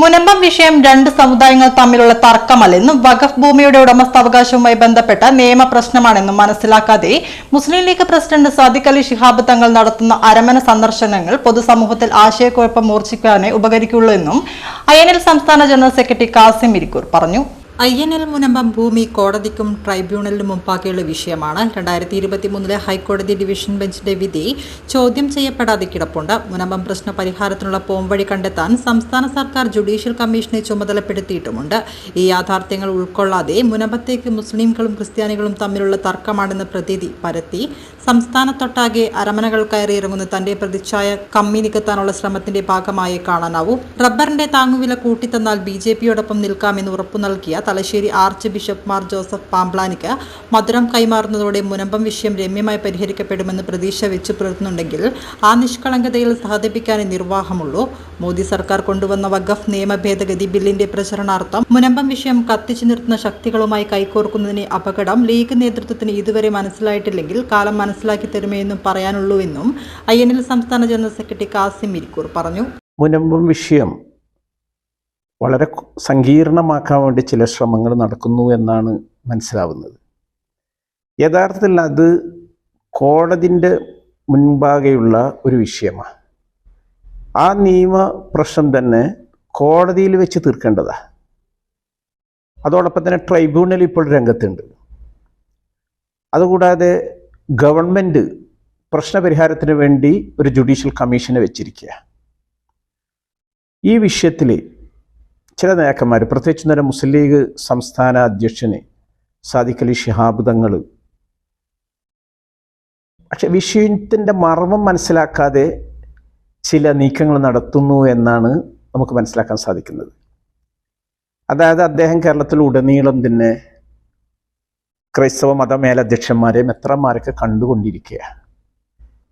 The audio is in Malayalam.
മുനമ്പം വിഷയം രണ്ട് സമുദായങ്ങൾ തമ്മിലുള്ള തർക്കമല്ലെന്നും വഖഫ് ഭൂമിയുടെ ഉടമസ്ഥാവകാശവുമായി ബന്ധപ്പെട്ട നിയമപ്രശ്നമാണെന്നും മനസ്സിലാക്കാതെ Muslim League president Sadiq Ali Shihab Thangal നടത്തുന്ന അരമന സന്ദർശനങ്ങൾ പൊതുസമൂഹത്തിൽ ആശയക്കുഴപ്പം മൂർച്ഛിക്കാനേ ഉപകരിക്കുള്ളൂ എന്നും ഐ സംസ്ഥാന ജനറൽ സെക്രട്ടറി കാസിം ഇരിക്കൂർ പറഞ്ഞു. എൽ മുനമ്പം ഭൂമി കോടതിക്കും ട്രൈബ്യൂണലിനും മുമ്പാകെയുള്ള വിഷയമാണ്. രണ്ടായിരത്തി ഇരുപത്തി മൂന്നിലെ ഹൈക്കോടതി ഡിവിഷൻ ബെഞ്ചിന്റെ വിധി ചോദ്യം ചെയ്യപ്പെടാതെ കിടപ്പുണ്ട്. മുനമ്പം പ്രശ്ന പരിഹാരത്തിനുള്ള പോംവഴി കണ്ടെത്താൻ സംസ്ഥാന സർക്കാർ ജുഡീഷ്യൽ കമ്മീഷനെ ചുമതലപ്പെടുത്തിയിട്ടുമുണ്ട്. ഈ യാഥാർത്ഥ്യങ്ങൾ ഉൾക്കൊള്ളാതെ മുനമ്പത്തേക്ക് മുസ്ലിംകളും ക്രിസ്ത്യാനികളും തമ്മിലുള്ള തർക്കമാണെന്ന പ്രതീതി പരത്തി. സംസ്ഥാനത്തൊട്ടാകെ അരമനകൾ കയറി ഇറങ്ങുന്ന തന്റെ പ്രതിച്ഛായ കമ്മി നികത്താനുള്ള ശ്രമത്തിന്റെ ഭാഗമായി കാണാനാവും. റബ്ബറിന്റെ താങ്ങുവില കൂട്ടിത്തന്നാൽ ബി ജെ പിയോടൊപ്പം നിൽക്കാമെന്ന് ഉറപ്പു നൽകിയ Thalassery arch bishop Mar Joseph പാമ്പ്ലാനിക്ക് മധുരം കൈമാറുന്നതോടെ മുനമ്പം വിഷയം രമ്യമായി പരിഹരിക്കപ്പെടുമെന്ന് പ്രതീക്ഷ വെച്ചു പുലർത്തുന്നുണ്ടെങ്കിൽ ആ നിഷ്കളങ്കതയിൽ സഹതപിക്കാനേ നിർവാഹമുള്ളൂ. മോദി സർക്കാർ കൊണ്ടുവന്ന വഖഫ് നിയമ ഭേദഗതി ബില്ലിന്റെ പ്രചരണാർത്ഥം മുനമ്പം വിഷയം കത്തിച്ചു നിർത്തുന്ന ശക്തികളുമായി കൈകോർക്കുന്നതിനെ അപകടം ലീഗ് നേതൃത്വത്തിന് ഇതുവരെ മനസ്സിലായിട്ടില്ലെങ്കിൽ കാലം മനസ്സിലാക്കി തരുമെന്നും പറയാനുള്ളൂവെന്നും ഐ എൻ എൽ സംസ്ഥാന ജനറൽ സെക്രട്ടറി കാസിം ഇരിക്കൂർ പറഞ്ഞു. മുനമ്പം വിഷയം വളരെ സങ്കീർണമാക്കാൻ വേണ്ടി ചില ശ്രമങ്ങൾ നടക്കുന്നു എന്നാണ് മനസ്സിലാവുന്നത്. യഥാർത്ഥത്തിൽ അത് കോടതിന്റെ മുൻപാകെയുള്ള ഒരു വിഷയമാണ്. ആ നിയമ പ്രശ്നം തന്നെ കോടതിയിൽ വെച്ച് തീർക്കേണ്ടതാണ് അതോടൊപ്പം തന്നെ ട്രൈബ്യൂണൽ ഇപ്പോൾ രംഗത്തുണ്ട്. അതുകൂടാതെ ഗവൺമെന്റ് പ്രശ്നപരിഹാരത്തിന് വേണ്ടി ഒരു ജുഡീഷ്യൽ കമ്മീഷനെ വെച്ചിരിക്കുക ഈ വിഷയത്തിൽ ചില നേതാക്കന്മാർ പ്രത്യേകിച്ച് നേരം മുസ്ലിം ലീഗ് സംസ്ഥാന അധ്യക്ഷന് സാദിഖ് അലി ഷിഹാബ് തങ്ങൾ പക്ഷെ വിഷയത്തിന്റെ മർമ്മം മനസ്സിലാക്കാതെ ചില നീക്കങ്ങൾ നടത്തുന്നു എന്നാണ് നമുക്ക് മനസ്സിലാക്കാൻ സാധിക്കുന്നത്. അതായത് അദ്ദേഹം കേരളത്തിൽ ഉടനീളം തന്നെ ക്രൈസ്തവ മത മേലധ്യക്ഷന്മാരെയും എത്രമാരൊക്കെ കണ്ടുകൊണ്ടിരിക്കുക